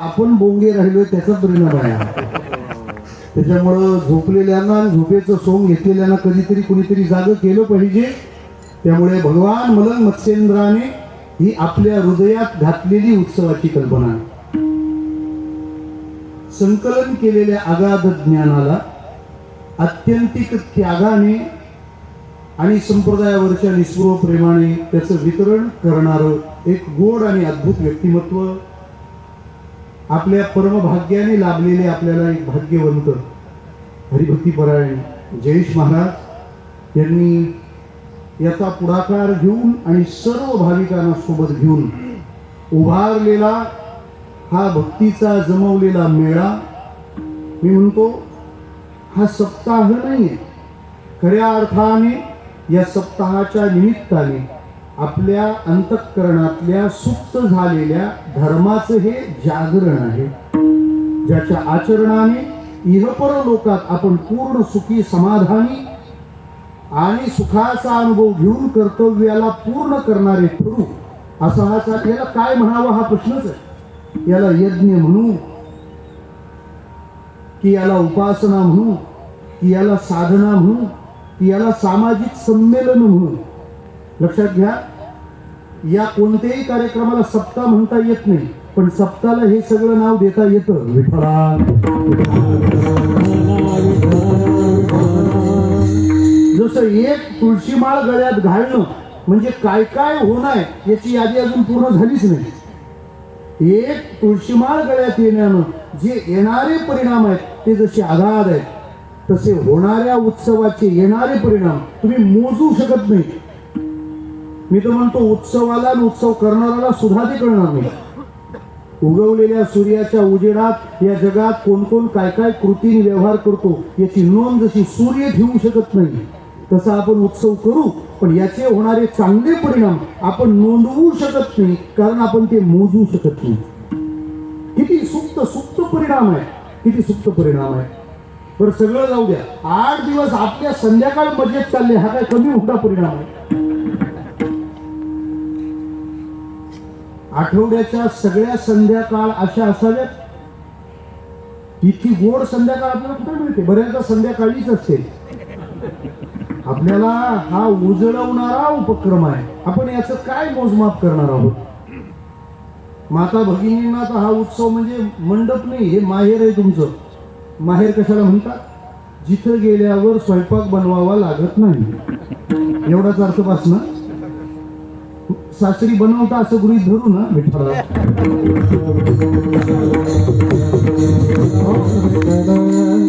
आपण बोंगे राहिलोय त्याचा परिणाम आहे. त्याच्यामुळं झोपलेल्यांना झोपेचं सोंग घेतलेल्यांना कधीतरी कुणीतरी जाग केलं पाहिजे. त्यामुळे भगवान मलन मत्स्येंद्राने ही आपल्या हृदयात घातलेली उत्सवाची कल्पना आहे. संकलन केलेल्या अगाध ज्ञानाला आत्यंतिक त्यागाने आणि संप्रदायावरच्या निस्पृह प्रेमाने त्याचं वितरण करणारं एक गोड आणि अद्भुत व्यक्तिमत्व आपल्या परमभाग्याने लाभलेले आपल्याला एक भाग्यवंत हरिभक्तीपरायण जयेश महाराज यांनी याचा पुढाकार घेऊन आणि सर्व भाविकांना सोबत घेऊन उभारलेला हा भक्तीचा जमवलेला मेळा. मी म्हणतो हा सप्ताह नाहीये. खऱ्या अर्थाने या सप्ताहाच्या निमित्ताने आपल्या अंतःकरणातल्या सुप्त झालेल्या धर्माचं हे जागरण आहे. ज्याच्या आचरणाने इहपर लोकात आपण पूर्ण सुखी समाधानी आणि सुखाचा अनुभव घेऊन कर्तव्याला पूर्ण करणारे ठरू असा हा चा- याला काय म्हणावं हा प्रश्नच आहे. याला यज्ञ म्हणू की याला उपासना म्हणू की याला साधना म्हणू की याला सामाजिक संमेलन म्हणू. लक्षात घ्या या कोणत्याही कार्यक्रमाला सप्ता म्हणता येत नाही पण सप्ताला हे सगळं नाव देता येतं. विठ्ठला जसं एक तुळशी माळ गळ्यात घालणं म्हणजे काय काय होणार याची यादी अजून पूर्ण झालीच नाही. एक तुळशीमाळ गळ्यात येण्यानं जे येणारे परिणाम आहेत ते जसे आघात आहेत तसे होणाऱ्या उत्सवाचे येणारे परिणाम तुम्ही मोजू शकत नाही. मी तर म्हणतो उत्सवाला आणि उत्सव करणाऱ्याला सुद्धा ते कळणार नाही. उगवलेल्या सूर्याच्या उजेडात या जगात कोण कोण काय काय कृतीने व्यवहार करतो याची नोंद जशी सूर्य घेऊ शकत नाही तसा आपण उत्सव करू पण याचे होणारे चांगले परिणाम आपण नोंदवू शकत नाही कारण आपण ते मोजू शकत नाही. किती सुप्त सुप्त परिणाम आहे. किती सुप्त परिणाम आहे. बरं सगळं जाऊ द्या. आठ दिवस आपल्या संध्याकाळ बजेट चालले हा काय कमी मोठा परिणाम आहे. आठवड्याच्या सगळ्या संध्याकाळ अशा असाव्यात. इतकी गोड संध्याकाळ आपल्याला कुठे मिळते? बऱ्याचदा संध्याकाळीच असते. आपल्याला हा उजळवणारा उपक्रम आहे. आपण याचं काय मोजमाप करणार आहोत? माता भगिनींना तर हा उत्सव म्हणजे मंडप नाही हे माहेर आहे तुमचं. माहेर कशाला म्हणतात? जिथं गेल्यावर स्वयंपाक बनवावा लागत नाही. एवढाच अर्थ ना सासरी बनवता असं गृहित धरू ना विठ्ठला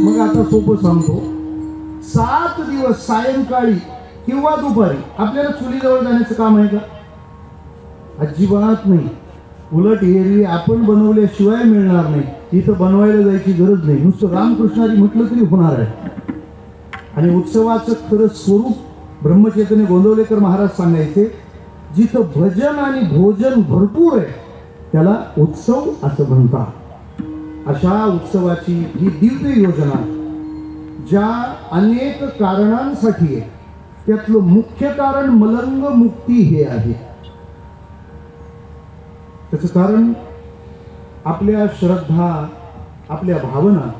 मग आता सोपं सांगतो. सात दिवस सायंकाळी किंवा दुपारी आपल्याला चुलीजवळ जाण्याचं काम आहे का? अजिबात नाही. उलट एरवी आपण बनवल्याशिवाय मिळणार नाही. इथं बनवायला जायची गरज नाही. नुसतं रामकृष्णारी म्हटलं तरी होणार आहे. आणि उत्सवाचं खरं स्वरूप ब्रह्मचैतन्य गोंदवलेकर महाराज सांगायचे जिथं भजन आणि भोजन भरपूर आहे त्याला उत्सव असं म्हणतात. अशा उत्सवाची ही दिव्य योजना ज्या अनेक कारणांसाठी आहे. त्यातलं मुख्य कारण मलंग मुक्ती हे आहे. त्याचं कारण आपल्या श्रद्धा आपल्या भावना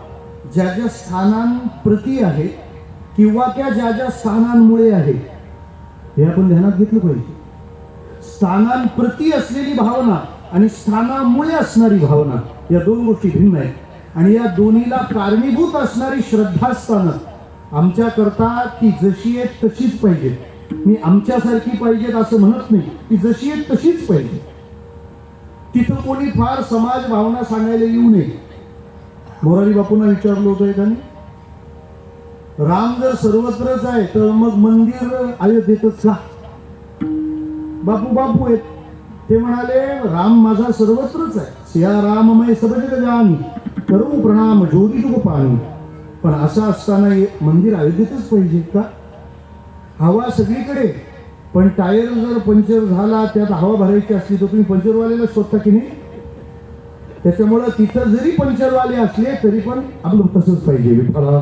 ज्या ज्या स्थानांप्रती आहेत किंवा त्या ज्या ज्या स्थानांमुळे आहेत हे आपण ध्यानात घेतलं पाहिजे. स्थानांप्रती असलेली भावना आणि स्थानामुळे असणारी भावना या दोन गोष्टी भिन्न आहेत. आणि या दोन्हीला कारणीभूत असणारी श्रद्धास्थानं आमच्याकरता ती जशी आहेत तशीच पाहिजे मी आमच्यासारखी पाहिजेत असं म्हणत नाही ती जशी आहेत तशीच पाहिजे तिथं कोणी फार समाज भावना सांगायला येऊ नये. मोरारी बापूंना विचारलं होतं एकाने. राम जर सर्वत्रच आहे तर मग मंदिर अयोध्येतच का बापू बापू आहेत. ते म्हणाले राम माझा सर्वत्रच आहे. सिया राममय सब जग करू प्रणाम ज्योती पाणी पण असं असताना मंदिर अयोध्येतच पाहिजे का? हवा सगळीकडे. पण टायर जर पंक्चर झाला त्यात हवा भरायची असली तर तुम्ही पंक्चरवाल्याला शोधता की नाही? त्याच्यामुळं तिथं जरी पंक्चरवाले असले तरी पण आपलं तसंच पाहिजे. विठ्ठला